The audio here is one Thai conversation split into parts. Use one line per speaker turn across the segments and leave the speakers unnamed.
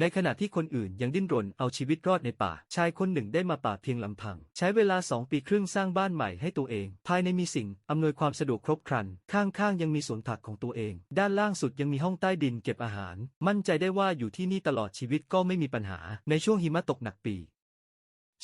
ในขณะที่คนอื่นยังดิ้นรนเอาชีวิตรอดในป่า ชายคนหนึ่งได้มาป่าเพียงลำพัง ใช้เวลาสองปีครึ่งสร้างบ้านใหม่ให้ตัวเอง ภายในมีสิ่งอำนวยความสะดวกครบครัน ข้างๆ ยังมีสวนผักของตัวเอง ด้านล่างสุดยังมีห้องใต้ดินเก็บอาหาร มั่นใจได้ว่าอยู่ที่นี่ตลอดชีวิตก็ไม่มีปัญหา ในช่วงหิมะตกหนักปี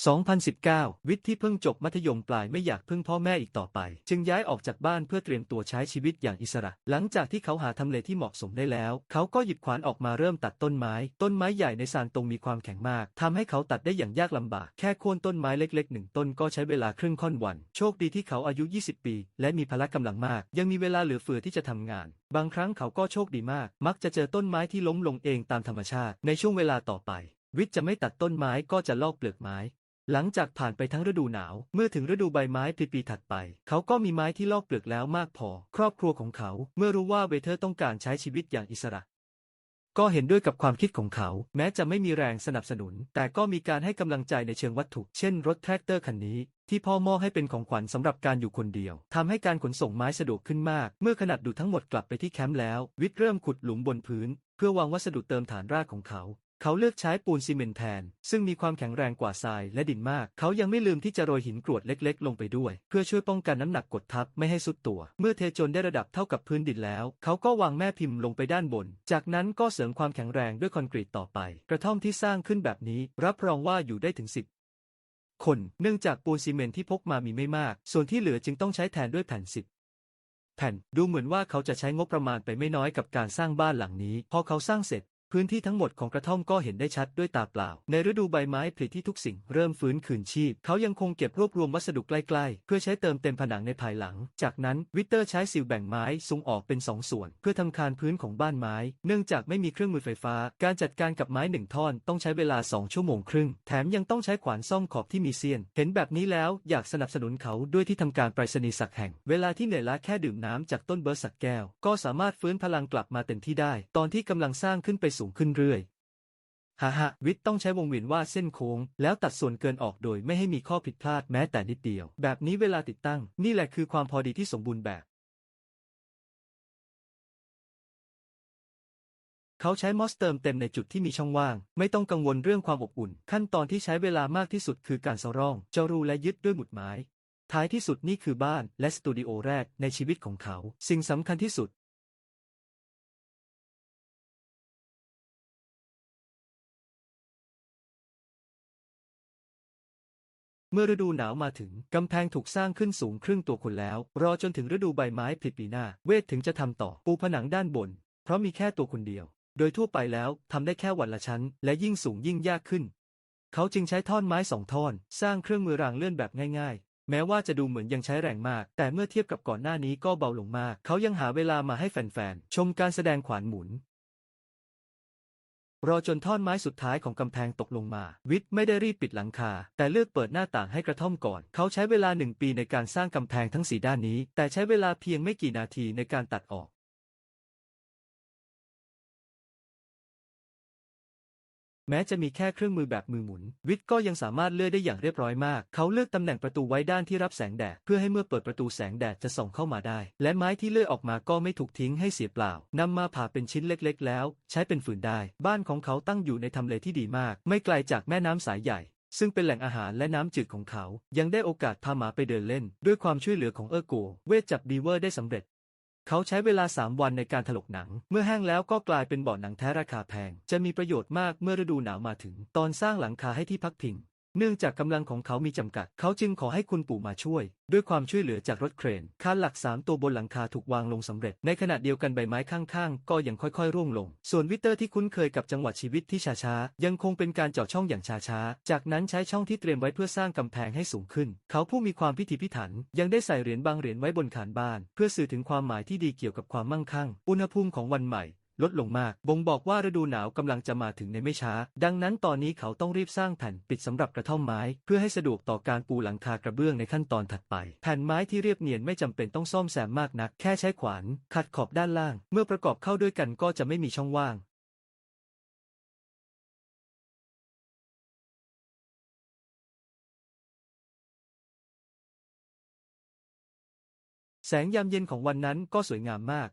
2019 วิทย์ที่เพิ่งจบมัธยมปลายไม่อยากพึ่งพ่อแม่อีกต่อไป จึงย้ายออกจากบ้านเพื่อเตรียมตัวใช้ชีวิตอย่างอิสระ หลังจากที่เขาหาทำเลที่เหมาะสมได้แล้ว เขาก็หยิบขวานออกมาเริ่มตัดต้นไม้ ต้นไม้ใหญ่ในซานตรงมีความแข็งมากทำให้เขาตัดได้อย่างยากลำบาก แค่โค่นต้นไม้เล็กๆหนึ่งต้นก็ใช้เวลาครึ่งค่อนวัน โชคดีที่เขาอายุ 20 ปี และมีพละกำลังมาก ยังมีเวลาเหลือเฟือที่จะทำงานบางครั้งเขาก็โชคดีมาก มักจะเจอต้นไม้ที่ล้มลงเองตามธรรมชาติ ในช่วงเวลาต่อไป วิทย์จะไม่ตัดต้นไม้ก็จะลอกเปลือกไม้ หลังจากผ่านไปทั้งฤดูหนาว เมื่อถึงฤดูใบไม้ผลิปีถัดไป เขาก็มีไม้ที่ลอกเปลือกแล้วมากพอ ครอบครัวของเขา เมื่อรู้ว่าเวเธอร์ต้องการใช้ชีวิตอย่างอิสระ ก็เห็นด้วยกับความคิดของเขา แม้จะไม่มีแรงสนับสนุน แต่ก็มีการให้กำลังใจในเชิงวัตถุ เช่นรถแทรกเตอร์คันนี้ ที่พ่อมอบให้เป็นของขวัญสำหรับการอยู่คนเดียวทำให้การขนส่งไม้สะดวกขึ้นมาก เมื่อขนาดดูทั้งหมดกลับไปที่แคมป์แล้ว วิทเริ่มขุดหลุมบนพื้น เพื่อวางวัสดุเติมฐานรากของเขา เขาเลือกใช้ปูนซีเมนต์แทน ซึ่งมีความแข็งแรงกว่าทรายและดินมาก เขายังไม่ลืมที่จะโรยหินกรวดเล็กๆ ลงไปด้วย เพื่อช่วยป้องกันน้ำหนักกดทับไม่ให้สุดตัว เมื่อเทจนได้ระดับเท่ากับพื้นดินแล้ว เขาก็วางแม่พิมพ์ลงไปด้านบน จากนั้นก็เสริมความแข็งแรงด้วยคอนกรีตต่อไป กระท่อมที่สร้างขึ้นแบบนี้ รับรองว่าอยู่ได้ถึง10คนเนื่องจากปูนซีเมนต์ที่พกมามีไม่มาก ส่วนที่เหลือจึงต้องใช้แทนด้วยแผ่นสิบแผ่นดูเหมือนว่าเขาจะใช้งบประมาณไปไม่น้อยกับการสร้างบ้านหลังนี้ พอเขาสร้างเสร็จ พื้นที่ทั้งหมดของกระท่อมก็เห็นได้ชัดด้วยตาเปล่า ในฤดูใบไม้ผลิที่ทุกสิ่งเริ่มฟื้นคืนชีพ เขายังคงเก็บรวบรวมวัสดุใกล้ๆ เพื่อใช้เติมเต็มผนังในภายหลัง จากนั้นวิตเตอร์ใช้ซิลแบ่งไม้ซุงออกเป็นสองส่วน เพื่อทำคานพื้นของบ้านไม้ เนื่องจากไม่มีเครื่องมือไฟฟ้า การจัดการกับไม้หนึ่งท่อนต้องใช้เวลา2ชั่วโมงครึ่ง แถมยังต้องใช้ขวานซ่อมขอบที่มีเสี้ยน เห็นแบบนี้แล้วอยากสนับสนุนเขาด้วยที่ทำการไปรษณีย์สักแห่ง เวลาที่เหนื่อยล้าแค่ดื่มน้ำจากต้นเบิร์สักแก้ว ก็สามารถฟื้นพลังกลับมาเต็มที่ได้ ตอนที่กำลังสร้างขึ้นไปสูงขึ้นเรื่อยฮ่าฮ่าวิทย์ต้องใช้วงเวียนวาดเส้นโค้ง แล้วตัดส่วนเกินออกโดยไม่ให้มีข้อผิดพลาดแม้แต่นิดเดียว แบบนี้เวลาติดตั้ง นี่แหละคือความพอดีที่สมบูรณ์แบบ เขาใช้มอสเติมเต็มในจุดที่มีช่องว่าง ไม่ต้องกังวลเรื่องความอบอุ่น ขั้นตอนที่ใช้เวลามากที่สุดคือการเซาร่อง เจารูและยึดด้วยหมุดไม้ท้ายที่สุดนี่คือบ้านและสตูดิโอแรกในชีวิตของเขา สิ่งสำคัญที่สุด เมื่อฤดูหนาวมาถึง กำแพงถูกสร้างขึ้นสูงครึ่งตัวคนแล้ว รอจนถึงฤดูใบไม้ผลิปีหน้า เวทถึงจะทำต่อปูผนังด้านบน เพราะมีแค่ตัวคนเดียว โดยทั่วไปแล้วทำได้แค่วันละชั้น และยิ่งสูงยิ่งยากขึ้น เขาจึงใช้ท่อนไม้สองท่อน สร้างเครื่องมือรางเลื่อนแบบง่ายๆ แม้ว่าจะดูเหมือนยังใช้แรงมาก แต่เมื่อเทียบกับก่อนหน้านี้ก็เบาลงมาก เขายังหาเวลามาให้แฟนๆชมการแสดงขวานหมุน รอจนท่อนไม้สุดท้ายของกำแพงตกลงมา วิทย์ไม่ได้รีบปิดหลังคา แต่เลือกเปิดหน้าต่างให้กระท่อมก่อน เขาใช้เวลาหนึ่งปีในการสร้างกำแพงทั้งสีด้านนี้ แต่ใช้เวลาเพียงไม่กี่นาทีในการตัดออก แม้จะมีแค่เครื่องมือแบบมือหมุน วิทย์ก็ยังสามารถเลื่อยได้อย่างเรียบร้อยมาก เขาเลือกตำแหน่งประตูไว้ด้านที่รับแสงแดด เพื่อให้เมื่อเปิดประตูแสงแดดจะส่องเข้ามาได้ และไม้ที่เลื่อยออกมาก็ไม่ถูกทิ้งให้เสียเปล่านำมาผ่าเป็นชิ้นเล็กๆ แล้ว ใช้เป็นฝืนได้ บ้านของเขาตั้งอยู่ในทำเลที่ดีมาก ไม่ไกลจากแม่น้ำสายใหญ่ซึ่งเป็นแหล่งอาหารและน้ำจืดของเขา ยังได้โอกาสพาหมาไปเดินเล่น ด้วยความช่วยเหลือของเออร์โก เวทจับบีเวอร์ได้สำเร็จ เขาใช้เวลา 3 วันในการถลกหนัง เมื่อแห้งแล้วก็กลายเป็นเบาะหนังแท้ราคาแพง จะมีประโยชน์มากเมื่อฤดูหนาวมาถึง ตอนสร้างหลังคาให้ที่พักพิง เนื่องจากกำลังของเขามีจำกัด เขาจึงขอให้คุณปู่มาช่วย ด้วยความช่วยเหลือจากรถเครนคานหลัก3ตัวบนหลังคาถูกวางลงสำเร็จ ในขณะเดียวกันใบไม้ข้างๆ ก็ยังค่อยๆ ร่วงลง ส่วนวิเตอร์ที่คุ้นเคยกับจังหวะชีวิตที่ช้าๆ ยังคงเป็นการเจาะช่องอย่างช้าๆ จากนั้นใช้ช่องที่เตรียมไว้เพื่อสร้างกำแพงให้สูงขึ้น เขาผู้มีความพิถีพิถัน ยังได้ใส่เหรียญบางเหรียญไว้บนขานบ้าน เพื่อสื่อถึงความหมายที่ดีเกี่ยวกับความมั่งคั่ง อุณหภูมิของวันใหม่ ลดลงมาก บ่งบอกว่าฤดูหนาวกำลังจะมาถึงในไม่ช้า ดังนั้นตอนนี้เขาต้องรีบสร้างแผ่นปิดสำหรับกระท่อมไม้ เพื่อให้สะดวกต่อการปูหลังคากระเบื้องในขั้นตอนถัดไป แผ่นไม้ที่เรียบเนียนไม่จำเป็นต้องซ่อมแซมมากนัก แค่ใช้ขวาน ขัดขอบด้านล่าง เมื่อประกอบเข้าด้วยกันก็จะไม่มีช่องว่างแสงยามเย็นของวันนั้นก็สวยงามมาก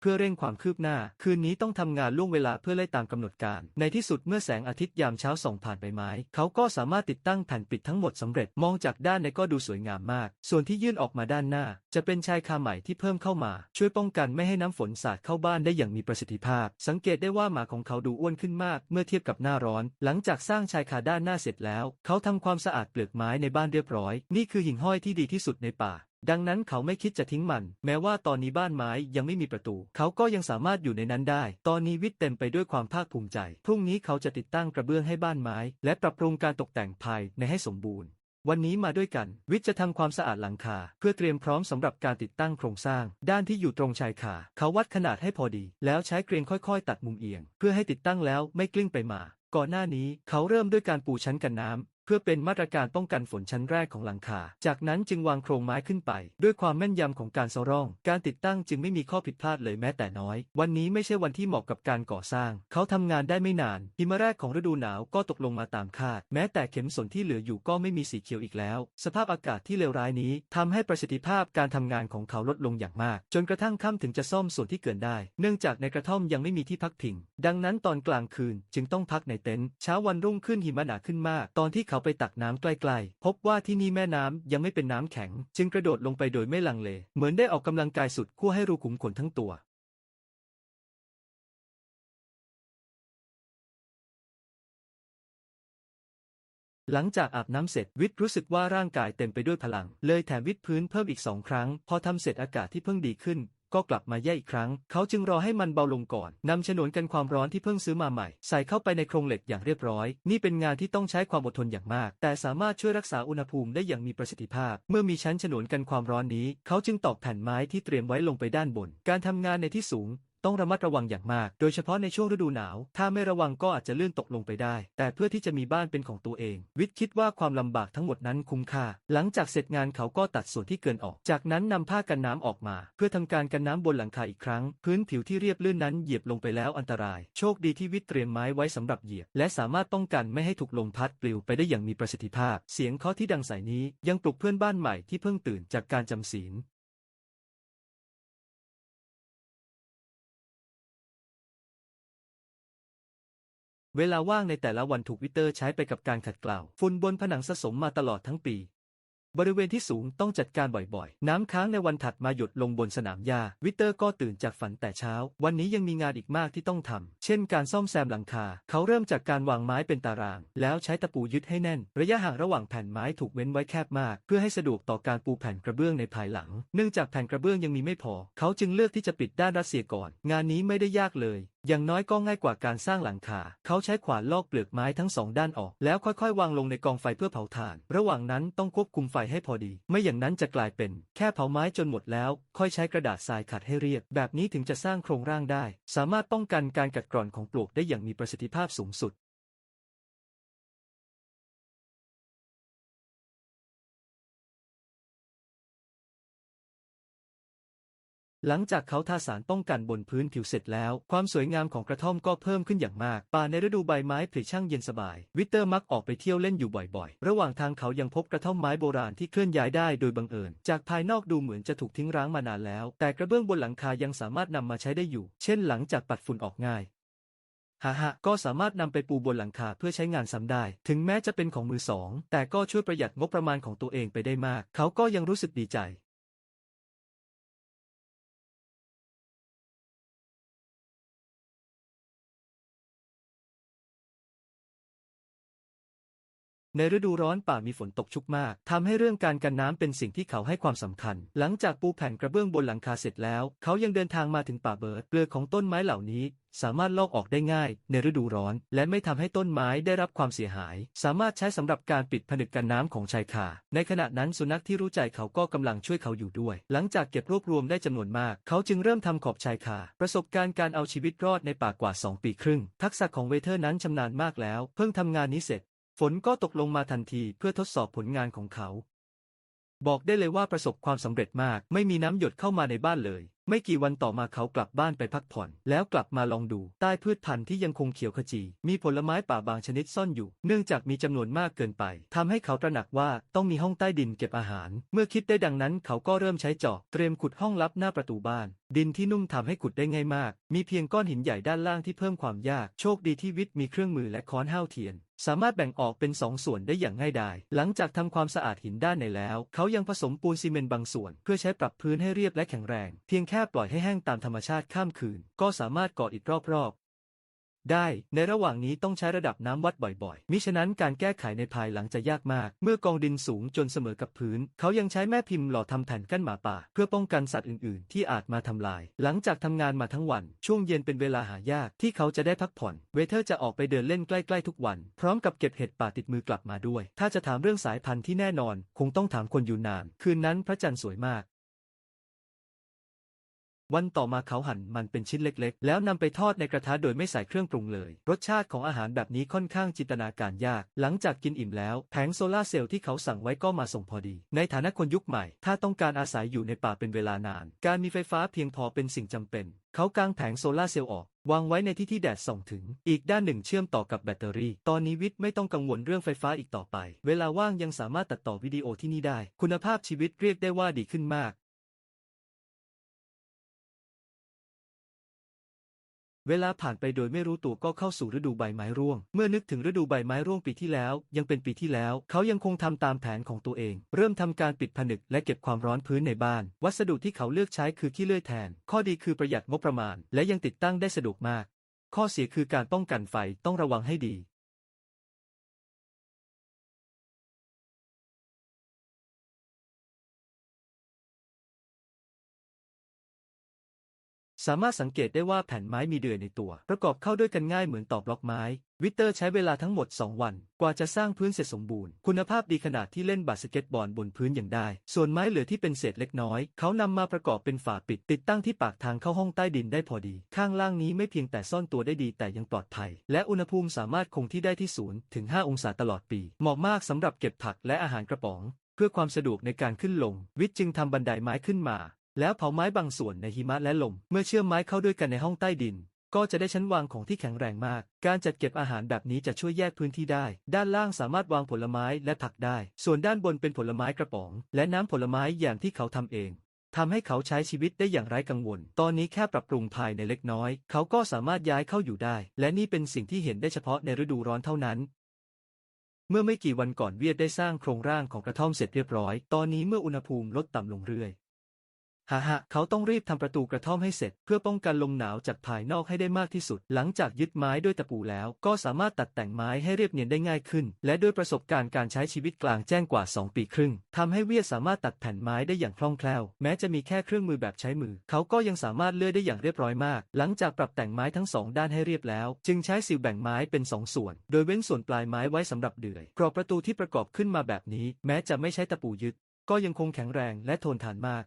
เพื่อเร่งความคืบหน้า คืนนี้ต้องทำงานล่วงเวลาเพื่อไล่ตามกำหนดการ ในที่สุดเมื่อแสงอาทิตย์ยามเช้าส่องผ่านใบไม้ เขาก็สามารถติดตั้งแผ่นปิดทั้งหมดสำเร็จ มองจากด้านในก็ดูสวยงามมาก ส่วนที่ยื่นออกมาด้านหน้า จะเป็นชายคาใหม่ที่เพิ่มเข้ามา ช่วยป้องกันไม่ให้น้ำฝนสาดเข้าบ้านได้อย่างมีประสิทธิภาพ สังเกตได้ว่าหมาของเขาดูอ้วนขึ้นมาก เมื่อเทียบกับหน้าร้อน หลังจากสร้างชายคาด้านหน้าเสร็จแล้ว เขาทำความสะอาดเปลือกไม้ในบ้านเรียบร้อย นี่คือหิ่งห้อยที่ดีที่สุดในป่า ดังนั้นเขาไม่คิดจะทิ้งมัน แม้ว่าตอนนี้บ้านไม้ยังไม่มีประตู เขาก็ยังสามารถอยู่ในนั้นได้ ตอนนี้วิทย์เต็มไปด้วยความภาคภูมิใจ พรุ่งนี้เขาจะติดตั้งกระเบื้องให้บ้านไม้ และปรับปรุงการตกแต่งภายในให้สมบูรณ์วันนี้มาด้วยกัน วิทย์จะทำความสะอาดหลังคา เพื่อเตรียมพร้อมสำหรับการติดตั้งโครงสร้าง ด้านที่อยู่ตรงชายคาเขาวัดขนาดให้พอดี แล้วใช้เกรียนค่อยๆ ตัดมุมเอียง เพื่อให้ติดตั้งแล้วไม่กลิ้งไปมา ก่อนหน้านี้เขาเริ่มด้วยการปูชั้นกันน้ำ พื่อเป็นมาตรการป้องกันฝนชั้นแรกของหลังคา จากนั้นจึงวางโครงไม้ขึ้นไป ด้วยความแม่นยำของการเซาร่อง การติดตั้งจึงไม่มีข้อผิดพลาดเลยแม้แต่น้อย วันนี้ไม่ใช่วันที่เหมาะกับการก่อสร้าง เขาทำงานได้ไม่นานหิมะแรกของฤดูหนาวก็ตกลงมาตามคาด แม้แต่เข็มสนที่เหลืออยู่ก็ไม่มีสีเขียวอีกแล้ว สภาพอากาศที่เลวร้ายนี้ทำให้ประสิทธิภาพการทำงานของเขาลดลงอย่างมาก จนกระทั่งค่ำถึงจะซ่อมส่วนที่เกินได้ เนื่องจากในกระท่อมยังไม่มีที่พักพิง ดังนั้นตอนกลางคืนจึงต้องพักในเต็นท์เช้าวันรุ่งขึ้นหิมะหนาขึ้นมาก ตอนที่เขาาไปตักน้ำใกล้ๆ พบว่าที่นี่แม่น้ำยังไม่เป็นน้ำแข็ง จึงกระโดดลงไปโดยไม่ลังเล เหมือนได้ออกกำลังกายสุดขั้วให้รูขุมขนทั้งตัว หลังจากอาบน้ำเสร็จวิทย์รู้สึกว่าร่างกายเต็มไปด้วยพลัง เลยแถมวิทย์พื้นเพิ่มอีกสองครั้ง พอทำเสร็จอากาศที่เพิ่งดีขึ้น ก็กลับมาแย่อีกครั้ง เขาจึงรอให้มันเบาลงก่อนนำฉนวนกันความร้อนที่เพิ่งซื้อมาใหม่ ใส่เข้าไปในโครงเหล็กอย่างเรียบร้อย นี่เป็นงานที่ต้องใช้ความอดทนอย่างมาก แต่สามารถช่วยรักษาอุณหภูมิได้อย่างมีประสิทธิภาพ เมื่อมีชั้นฉนวนกันความร้อนนี้ เขาจึงตอกแผ่นไม้ที่เตรียมไว้ลงไปด้านบน การทำงานในที่สูง ต้องระมัดระวังอย่างมาก โดยเฉพาะในช่วงฤดูหนาว ถ้าไม่ระวังก็อาจจะลื่นตกลงไปได้ แต่เพื่อที่จะมีบ้านเป็นของตัวเอง วิทย์คิดว่าความลำบากทั้งหมดนั้นคุ้มค่า หลังจากเสร็จงานเขาก็ตัดส่วนที่เกินออก จากนั้นนำผ้ากันน้ำออกมา เพื่อทำการกันน้ำบนหลังคาอีกครั้ง พื้นผิวที่เรียบลื่นนั้นเหยียบลงไปแล้วอันตราย โชคดีที่วิทย์เตรียมไม้ไว้สำหรับเหยียบ และสามารถป้องกันไม่ให้ถูกลมพัดปลิวไปได้อย่างมีประสิทธิภาพ เสียงเคาะที่ดังใส่นี้ยังปลุกเพื่อนบ้านใหม่ที่เพิ่งตื่นจากการจำศีล เวลาว่างในแต่ละวันถูกวิเตอร์ใช้ไปกับการขัดเกลาฝุ่นบนผนังสะสมมาตลอดทั้งปี บริเวณที่สูงต้องจัดการบ่อยๆ น้ำค้างในวันถัดมาหยดลงบนสนามหญ้า วิเตอร์ก็ตื่นจากฝันแต่เช้า วันนี้ยังมีงานอีกมากที่ต้องทำ เช่นการซ่อมแซมหลังคา เขาเริ่มจากการวางไม้เป็นตาราง แล้วใช้ตะปูยึดให้แน่น ระยะห่างระหว่างแผ่นไม้ถูกเว้นไว้แคบมาก เพื่อให้สะดวกต่อการปูแผ่นกระเบื้องในภายหลัง เนื่องจากแผ่นกระเบื้องยังมีไม่พอ เขาจึงเลือกที่จะปิดด้านรัสเซียก่อน งานนี้ไม่ได้ยากเลยอย่างน้อยก็ง่ายกว่าการสร้างหลังคา เขาใช้ขวานลอกเปลือกไม้ทั้งสองด้านออก แล้วค่อยๆ วางลงในกองไฟเพื่อเผาถ่าน ระหว่างนั้นต้องควบคุมไฟให้พอดี ไม่อย่างนั้นจะกลายเป็น แค่เผาไม้จนหมดแล้ว ค่อยใช้กระดาษทรายขัดให้เรียบ แบบนี้ถึงจะสร้างโครงร่างได้ สามารถป้องกันการกัดกร่อนของปลวกได้อย่างมีประสิทธิภาพสูงสุด หลังจากเขาทาสารป้องกันบนพื้นผิวเสร็จแล้ว ความสวยงามของกระท่อมก็เพิ่มขึ้นอย่างมาก ป่าในฤดูใบไม้ผลิช่างเย็นสบาย วิเตอร์มักออกไปเที่ยวเล่นอยู่บ่อยๆ ระหว่างทางเขายังพบกระท่อมไม้โบราณที่เคลื่อนย้ายได้โดยบังเอิญ จากภายนอกดูเหมือนจะถูกทิ้งร้างมานานแล้ว แต่กระเบื้องบนหลังคายังสามารถนำมาใช้ได้อยู่ เช่นหลังจากปัดฝุ่นออกง่ายฮ่าฮก็สามารถนำไปปูบนหลังคาเพื่อใช้งานซ้ำได้ ถึงแม้จะเป็นของมือสอง แต่ก็ช่วยประหยัดงบประมาณของตัวเองไปได้มาก เขาก็ยังรู้สึกดีใจ ในฤดูร้อนป่ามีฝนตกชุกมากทำให้เรื่องการกันน้ำเป็นสิ่งที่เขาให้ความสำคัญ หลังจากปูแผ่นกระเบื้องบนหลังคาเสร็จแล้ว เขายังเดินทางมาถึงป่าเบิร์ดเปลือกของต้นไม้เหล่านี้ สามารถลอกออกได้ง่าย ในฤดูร้อน และไม่ทำให้ต้นไม้ได้รับความเสียหาย สามารถใช้สำหรับการปิดผนึกกันน้ำของชายคาในขณะนั้นสุนัขที่รู้ใจเขาก็กำลังช่วยเขาอยู่ด้วย หลังจากเก็บรวบรวมได้จำนวนมาก เขาจึงเริ่มทำขอบชายคาประสบการณ์การเอาชีวิตรอดในป่ากว่า 2 ปีครึ่ง ทักษะของเวเทอร์นั้นชำนาญมากแล้ว เพิ่งทำงานนี้เสร็จ ฝนก็ตกลงมาทันทีเพื่อทดสอบผลงานของเขา บอกได้เลยว่าประสบความสำเร็จมาก ไม่มีน้ำหยดเข้ามาในบ้านเลย ไม่กี่วันต่อมาเขากลับบ้านไปพักผ่อน แล้วกลับมาลองดู ใต้พืชพันธุ์ที่ยังคงเขียวขจี มีผลไม้ป่าบางชนิดซ่อนอยู่ เนื่องจากมีจำนวนมากเกินไปทำให้เขาตระหนักว่าต้องมีห้องใต้ดินเก็บอาหาร เมื่อคิดได้ดังนั้นเขาก็เริ่มใช้จอบเตรียมขุดห้องลับหน้าประตูบ้านดินที่นุ่มทำให้ขุดได้ง่ายมาก มีเพียงก้อนหินใหญ่ด้านล่างที่เพิ่มความยาก โชคดีที่วิทย์มีเครื่องมือและค้อนห้าวเทียน สามารถแบ่งออกเป็นสองส่วนได้อย่างง่ายดาย หลังจากทำความสะอาดหินด้านในแล้ว เขายังผสมปูนซีเมนต์บางส่วน เพื่อใช้ปรับพื้นให้เรียบและแข็งแรง เพียงแค่ปล่อยให้แห้งตามธรรมชาติข้ามคืน ก็สามารถก่ออิฐรอบๆ ได้ในระหว่างนี้ต้องใช้ระดับน้ำวัดบ่อยๆ มิฉะนั้นการแก้ไขในภายหลังจะยากมาก เมื่อกองดินสูงจนเสมอกับพื้น เขายังใช้แม่พิมพ์หล่อทำแผ่นกั้นหมาป่า เพื่อป้องกันสัตว์อื่นๆ ที่อาจมาทำลาย หลังจากทำงานมาทั้งวัน ช่วงเย็นเป็นเวลาหายากที่เขาจะได้พักผ่อน เวเทอร์จะออกไปเดินเล่นใกล้ๆทุกวัน พร้อมกับเก็บเห็ดป่าติดมือกลับมาด้วย ถ้าจะถามเรื่องสายพันธุ์ที่แน่นอน คงต้องถามคนอยู่นาน คืนนั้นพระจันทร์สวยมาก วันต่อมาเขาหั่นมันเป็นชิ้นเล็กๆ แล้วนำไปทอดในกระทะโดยไม่ใส่เครื่องปรุงเลย รสชาติของอาหารแบบนี้ค่อนข้างจินตนาการยาก หลังจากกินอิ่มแล้ว แผงโซลาร์เซลล์ที่เขาสั่งไว้ก็มาส่งพอดี ในฐานะคนยุคใหม่ ถ้าต้องการอาศัยอยู่ในป่าเป็นเวลานาน การมีไฟฟ้าเพียงพอเป็นสิ่งจำเป็น เขากางแผงโซลาร์เซลล์ออกวางไว้ในที่ที่แดดส่องถึง อีกด้านหนึ่งเชื่อมต่อกับแบตเตอรี่ ตอนนี้วิทย์ไม่ต้องกังวลเรื่องไฟฟ้าอีกต่อไป เวลาว่างยังสามารถตัดต่อวิดีโอที่นี่ได้ คุณภาพชีวิตเรียกได้ว่าดีขึ้นมาก เวลาผ่านไปโดยไม่รู้ตัวก็เข้าสู่ฤดูใบไม้ร่วง เมื่อนึกถึงฤดูใบไม้ร่วงปีที่แล้ว ยังเป็นปีที่แล้ว เขายังคงทำตามแผนของตัวเอง เริ่มทำการปิดผนึกและเก็บความร้อนพื้นในบ้าน วัสดุที่เขาเลือกใช้คือขี้เลื่อยแทน ข้อดีคือประหยัดงบประมาณ และยังติดตั้งได้สะดวกมาก ข้อเสียคือการป้องกันไฟต้องระวังให้ดี สามารถสังเกตได้ว่าแผ่นไม้มีเดือยในตัว ประกอบเข้าด้วยกันง่ายเหมือนตอกบล็อกไม้ วิเตอร์ใช้เวลาทั้งหมด 2 วัน กว่าจะสร้างพื้นเสร็จสมบูรณ์ คุณภาพดีขนาดที่เล่นบาสเกตบอลบนพื้นอย่างได้ ส่วนไม้เหลือที่เป็นเศษเล็กน้อย เขานำมาประกอบเป็นฝาปิด ติดตั้งที่ปากทางเข้าห้องใต้ดินได้พอดี ข้างล่างนี้ไม่เพียงแต่ซ่อนตัวได้ดีแต่ยังปลอดภัย และอุณหภูมิสามารถคงที่ได้ที่ศูนย์ถึง5องศาตลอดปีเหมาะมากสำหรับเก็บผักและอาหารกระป๋อง เพื่อความสะดวกในการขึ้นลง วิทย์จึงทำบันไดไม้ขึ้นมา แล้วเผาไม้บางส่วนในหิมะและลม เมื่อเชื่อมไม้เข้าด้วยกันในห้องใต้ดิน ก็จะได้ชั้นวางของที่แข็งแรงมาก การจัดเก็บอาหารแบบนี้จะช่วยแยกพื้นที่ได้ ด้านล่างสามารถวางผลไม้และผักได้ ส่วนด้านบนเป็นผลไม้กระป๋อง และน้ำผลไม้อย่างที่เขาทำเองทำให้เขาใช้ชีวิตได้อย่างไร้กังวล ตอนนี้แค่ปรับปรุงภายในเล็กน้อย เขาก็สามารถย้ายเข้าอยู่ได้ และนี่เป็นสิ่งที่เห็นได้เฉพาะในฤดูร้อนเท่านั้น เมื่อไม่กี่วันก่อนเวียดได้สร้างโครงร่างของกระท่อมเสร็จเรียบร้อย ตอนนี้เมื่ออุณหภูมิลดต่ำลงเรื่อย ฮ่าฮะเขาต้องรีบทำประตูกระท่อมให้เสร็จ เพื่อป้องกันลมหนาวจากภายนอกให้ได้มากที่สุด หลังจากยึดไม้ด้วยตะปูแล้ว ก็สามารถตัดแต่งไม้ให้เรียบเนียนได้ง่ายขึ้น และด้วยประสบการณ์การใช้ชีวิตกลางแจ้งกว่า 2 ปีครึ่งทำให้เวียสามารถตัดแผ่นไม้ได้อย่างคล่องแคล่ว แม้จะมีแค่เครื่องมือแบบใช้มือ เขาก็ยังสามารถเลื่อยได้อย่างเรียบร้อยมาก หลังจากปรับแต่งไม้ทั้งสองด้านให้เรียบแล้ว จึงใช้สิวแบ่งไม้เป็นสองส่วน โดยเว้นส่วนปลายไม้ไว้สำหรับเดือย กรอบประตูที่ประกอบขึ้นมาแบบนี้ แม้จะไม่ใช้ตะปูยึดก็ยังคงแข็งแรงและทนทานมาก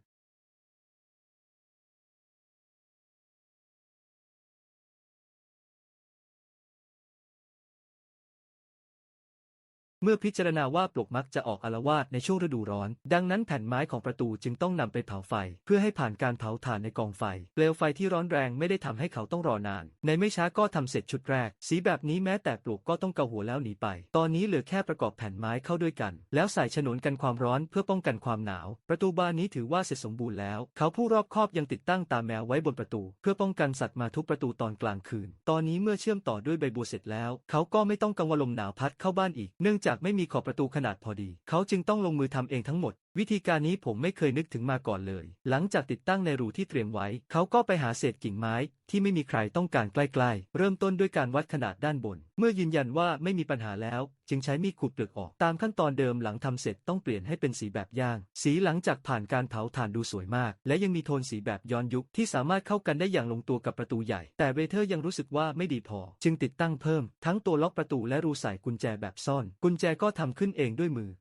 เมื่อพิจารณาว่าปลวกมักจะออกอาลวาดในช่วงฤดูร้อน ดังนั้นแผ่นไม้ของประตูจึงต้องนำไปเผาไฟ เพื่อให้ผ่านการเผาถ่านในกองไฟ เปลวไฟที่ร้อนแรงไม่ได้ทำให้เขาต้องรอนาน ในไม่ช้าก็ทำเสร็จชุดแรก สีแบบนี้แม้แต่ปลวกก็ต้องเกาหัวแล้วหนีไป ตอนนี้เหลือแค่ประกอบแผ่นไม้เข้าด้วยกัน แล้วใส่ฉนวนกันความร้อนเพื่อป้องกันความหนาว ประตูบานนี้ถือว่าเสร็จสมบูรณ์แล้ว เขาผู้รอบคอบยังติดตั้งตาแมวไว้บนประตู เพื่อป้องกันสัตว์มาทุบประตูตอนกลางคืน ตอนนี้เมื่อเชื่อมต่อด้วยใบบัวเสร็จแล้ว เขาก็ไม่ต้องกังวลลมหนาวพัดเข้าบ้านอีก เนื่องจากไม่มีขอบประตูขนาดพอดี เขาจึงต้องลงมือทำเองทั้งหมดวิธีการนี้ผมไม่เคยนึกถึงมาก่อนเลย หลังจากติดตั้งในรูที่เตรียมไว้ เขาก็ไปหาเศษกิ่งไม้ที่ไม่มีใครต้องการใกล้ๆ เริ่มต้นด้วยการวัดขนาดด้านบน เมื่อยืนยันว่าไม่มีปัญหาแล้ว จึงใช้มีดขูดเปลือกออก ตามขั้นตอนเดิมหลังทำเสร็จต้องเปลี่ยนให้เป็นสีแบบย่าง สีหลังจากผ่านการเผาถ่านดูสวยมาก และยังมีโทนสีแบบย้อนยุคที่สามารถเข้ากันได้อย่างลงตัวกับประตูใหญ่ แต่เวเทอร์ยังรู้สึกว่าไม่ดีพอ จึงติดตั้งเพิ่ม ทั้งตัวล็อกประตูและรูใส่กุญแจแบบซ่อน กุญแจก็ทำขึ้นเองด้วยมือ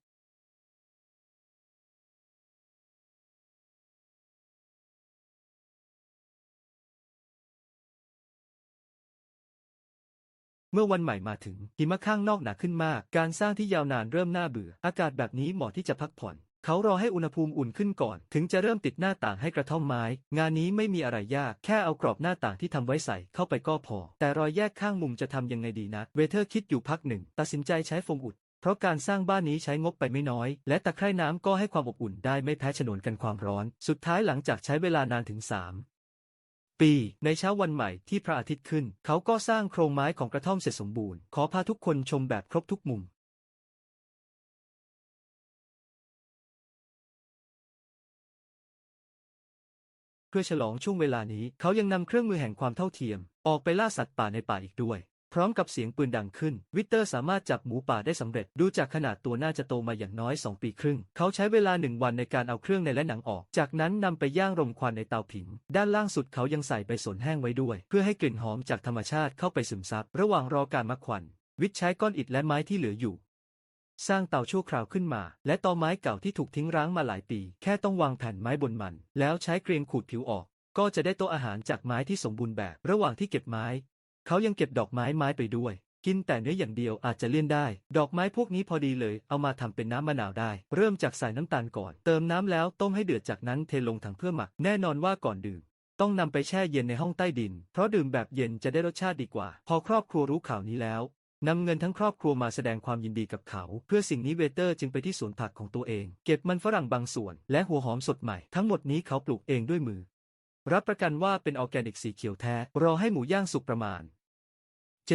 เมื่อวันใหม่มาถึงหิมะข้างนอกหนาขึ้นมาก การสร้างที่ยาวนานเริ่มน่าเบื่อ อากาศแบบนี้เหมาะที่จะพักผ่อน เขารอให้อุณหภูมิอุ่นขึ้นก่อน ถึงจะเริ่มติดหน้าต่างให้กระท่อมไม้ งานนี้ไม่มีอะไรยาก แค่เอากรอบหน้าต่างที่ทำไว้ใส่เข้าไปก็พอ แต่รอยแยกข้างมุมจะทำยังไงดีนะ เวเทอร์คิดอยู่พักหนึ่ง ตัดสินใจใช้โฟมอุด เพราะการสร้างบ้านนี้ใช้งบไปไม่น้อย และตะไคร่น้ำก็ให้ความอบอุ่นได้ไม่แพ้ฉนวนกันความร้อน สุดท้ายหลังจากใช้เวลานานถึง3 ปีในเช้าวันใหม่ที่พระอาทิตย์ขึ้น เขาก็สร้างโครงไม้ของกระท่อมเสร็จสมบูรณ์ ขอพาทุกคนชมแบบครบทุกมุมเพื่อฉลองช่วงเวลานี้ เขายังนำเครื่องมือแห่งความเท่าเทียม ออกไปล่าสัตว์ป่าในป่าอีกด้วย พร้อมกับเสียงปืนดังขึ้น วิกเตอร์สามารถจับหมูป่าได้สำเร็จ ดูจากขนาดตัวน่าจะโตมาอย่างน้อย 2 ปีครึ่ง เขาใช้เวลาหนึ่งวันในการเอาเครื่องในและหนังออก จากนั้นนำไปย่างรมควันในเตาผิง ด้านล่างสุดเขายังใส่ใบสนแห้งไว้ด้วย เพื่อให้กลิ่นหอมจากธรรมชาติเข้าไปซึมซับ ระหว่างรอการมักควัน วิทใช้ก้อนอิฐและไม้ที่เหลืออยู่สร้างเตาชั่วคราวขึ้นมา และตอไม้เก่าที่ถูกทิ้งร้างมาหลายปี แค่ต้องวางแผ่นไม้บนมัน แล้วใช้เกรียงขูดผิวออก ก็จะได้โต๊ะอาหารจากไม้ที่สมบูรณ์แบบ ระหว่างที่เก็บไม้ เขายังเก็บดอกไม้ไม้ไปด้วย กินแต่เนื้ออย่างเดียวอาจจะเลี่ยนได้ ดอกไม้พวกนี้พอดีเลย เอามาทำเป็นน้ำมะนาวได้ เริ่มจากใส่น้ำตาลก่อน เติมน้ำแล้วต้มให้เดือดจากนั้นเทลงถังเพื่อหมัก แน่นอนว่าก่อนดื่มต้องนำไปแช่เย็นในห้องใต้ดิน เพราะดื่มแบบเย็นจะได้รสชาติดีกว่า พอครอบครัวรู้ข่าวนี้แล้วนำเงินทั้งครอบครัวมาแสดงความยินดีกับเขา เพื่อสิ่งนี้เวเตอร์จึงไปที่สวนผักของตัวเอง เก็บมันฝรั่งบางส่วน และหัวหอมสดใหม่ ทั้งหมดนี้เขาปลูกเองด้วยมือ รับประกันว่าเป็นออร์แกนิกสีเขียวแท้ รอให้หมูย่างสุกประมาณ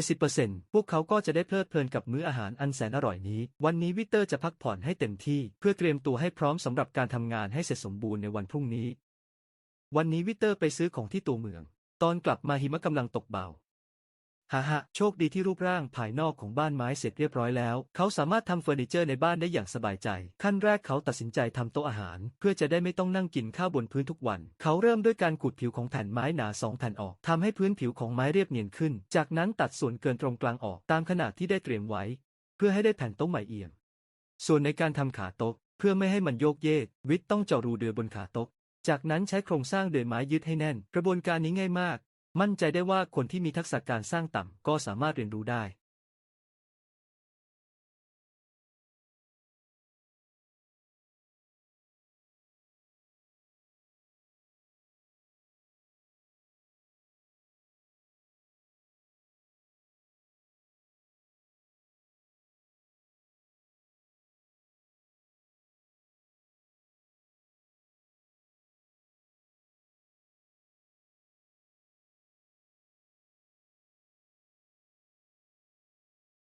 70%พวกเขาก็จะได้เพลิดเพลินกับมื้ออาหารอันแสนอร่อยนี้ วันนี้วิเตอร์จะพักผ่อนให้เต็มที่ เพื่อเตรียมตัวให้พร้อมสำหรับการทำงานให้เสร็จสมบูรณ์ในวันพรุ่งนี้ วันนี้วิเตอร์ไปซื้อของที่ตัวเมือง ตอนกลับมาหิมะกำลังตกเบา ฮ่าฮ่าโชคดีที่รูปร่างภายนอกของบ้านไม้เสร็จเรียบร้อยแล้ว เขาสามารถทำเฟอร์นิเจอร์ในบ้านได้อย่างสบายใจ ขั้นแรกเขาตัดสินใจทำโต๊ะอาหาร เพื่อจะได้ไม่ต้องนั่งกินข้าวบนพื้นทุกวัน เขาเริ่มด้วยการขูดผิวของแผ่นไม้หนาสองแผ่นออกทำให้พื้นผิวของไม้เรียบเนียนขึ้น จากนั้นตัดส่วนเกินตรงกลางออกตามขนาดที่ได้เตรียมไว้ เพื่อให้ได้แผ่นโต๊ะใหม่เอี่ยม ส่วนในการทำขาโต๊ะเพื่อไม่ให้มันโยกเยก วิทย์ต้องเจาะรูเดือยบนขาโต๊ะจากนั้นใช้โครงสร้างเดือยไม้ยึดให้แน่น กระบวนการนี้ง่ายมาก มั่นใจได้ว่าคนที่มีทักษะการสร้างต่ำก็สามารถเรียนรู้ได้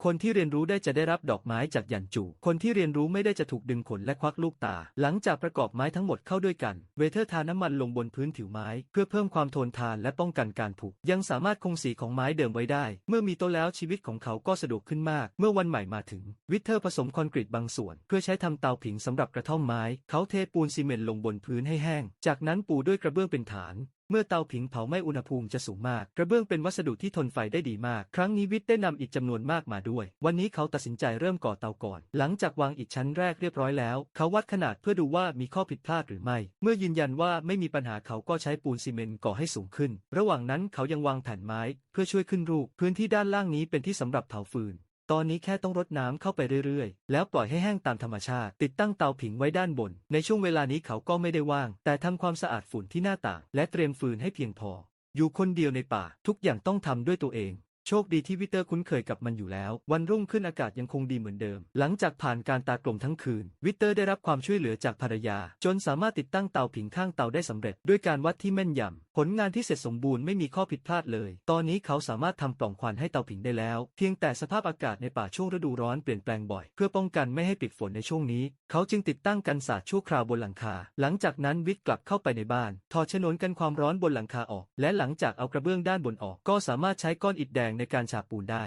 คนที่เรียนรู้ได้จะได้รับดอกไม้จากหยันจู คนที่เรียนรู้ไม่ได้จะถูกดึงขนและควักลูกตา หลังจากประกอบไม้ทั้งหมดเข้าด้วยกัน เวเทอร์ทาน้ำมันลงบนพื้นผิวไม้ เพื่อเพิ่มความทนทานและป้องกันการผุ ยังสามารถคงสีของไม้เดิมไว้ได้ เมื่อมีโตแล้วชีวิตของเขาก็สะดวกขึ้นมาก เมื่อวันใหม่มาถึง วิเทอร์ผสมคอนกรีตบางส่วน เพื่อใช้ทำเตาผิงสำหรับกระท่อมไม้ เขาเทปูนซีเมนต์ลงบนพื้นให้แห้ง จากนั้นปูด้วยกระเบื้องเป็นฐาน เมื่อเตาผิงเผาไหม้อุณหภูมิจะสูงมาก กระเบื้องเป็นวัสดุที่ทนไฟได้ดีมาก ครั้งนี้วิทย์ได้นำอิฐจำนวนมากมาด้วย วันนี้เขาตัดสินใจเริ่มก่อเตาก่อน หลังจากวางอิฐชั้นแรกเรียบร้อยแล้ว เขาวัดขนาดเพื่อดูว่ามีข้อผิดพลาดหรือไม่ เมื่อยืนยันว่าไม่มีปัญหาเขาก็ใช้ปูนซีเมนต์ก่อให้สูงขึ้น ระหว่างนั้นเขายังวางแผ่นไม้ เพื่อช่วยขึ้นรูป พื้นที่ด้านล่างนี้เป็นที่สำหรับเผาฟืน ตอนนี้แค่ต้องรดน้ำเข้าไปเรื่อยๆ แล้วปล่อยให้แห้งตามธรรมชาติ ติดตั้งเตาผิงไว้ด้านบน ในช่วงเวลานี้เขาก็ไม่ได้ว่าง แต่ทำความสะอาดฝุ่นที่หน้าต่าง และเตรียมฟืนให้เพียงพอ อยู่คนเดียวในป่า ทุกอย่างต้องทำด้วยตัวเอง โชคดีที่วิเตอร์คุ้นเคยกับมันอยู่แล้ว วันรุ่งขึ้นอากาศยังคงดีเหมือนเดิม หลังจากผ่านการตากลมทั้งคืน วิเตอร์ได้รับความช่วยเหลือจากภรรยา จนสามารถติดตั้งเตาผิงข้างเตาได้สำเร็จ ด้วยการวัดที่แม่นยำผลงานที่เสร็จสมบูรณ์ไม่มีข้อผิดพลาดเลย ตอนนี้เขาสามารถทำปล่องควันให้เตาผิงได้แล้ว เพียงแต่สภาพอากาศในป่าช่วงฤดูร้อนเปลี่ยนแปลงบ่อย เพื่อป้องกันไม่ให้ติดฝนในช่วงนี้ เขาจึงติดตั้งกันศาสตร์ชั่วคราวบนหลังคา หลังจากนั้นวิทย์กลับเข้าไปในบ้าน ถอดฉนวนกันความร้อนบนหลังคาออก และหลังจากเอากระเบื้องด้านบนออก ก็สามารถใช้ก้อนอิฐแดงในการฉาบปูนได้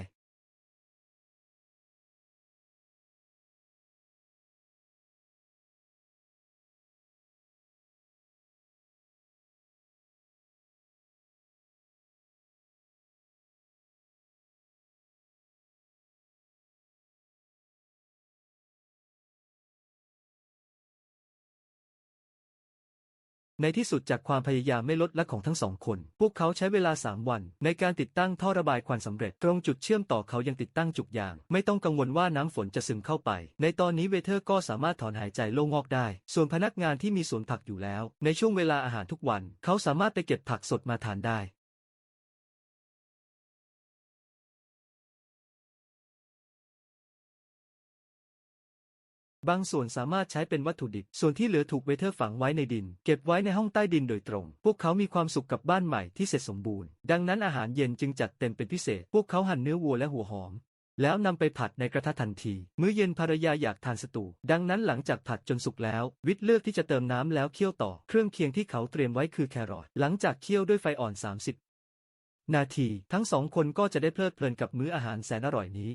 ในที่สุดจากความพยายามไม่ลดละของทั้งสองคน พวกเขาใช้เวลา 3 วัน ในการติดตั้งท่อระบายควันสำเร็จ ตรงจุดเชื่อมต่อเขายังติดตั้งจุกยาง ไม่ต้องกังวลว่าน้ำฝนจะซึมเข้าไป ในตอนนี้เวเทอร์ก็สามารถถอนหายใจโล่งอกได้ ส่วนพนักงานที่มีสวนผักอยู่แล้ว ในช่วงเวลาอาหารทุกวัน เขาสามารถไปเก็บผักสดมาทานได้ บางส่วนสามารถใช้เป็นวัตถุดิบ ส่วนที่เหลือถูกเวเทอร์ฝังไว้ในดิน เก็บไว้ในห้องใต้ดินโดยตรง พวกเขามีความสุขกับบ้านใหม่ที่เสร็จสมบูรณ์ ดังนั้นอาหารเย็นจึงจัดเต็มเป็นพิเศษ พวกเขาหั่นเนื้อวัวและหัวหอม แล้วนำไปผัดในกระทะทันที มื้อเย็นภรรยาอยากทานสตู ดังนั้นหลังจากผัดจนสุกแล้ว วิทย์เลือกที่จะเติมน้ำแล้วเคี่ยวต่อ เครื่องเคียงที่เขาเตรียมไว้คือแครอท หลังจากเคี่ยวด้วยไฟอ่อน 30 นาที ทั้งสองคนก็จะได้เพลิดเพลินกับมื้ออาหารแสนอร่อยนี้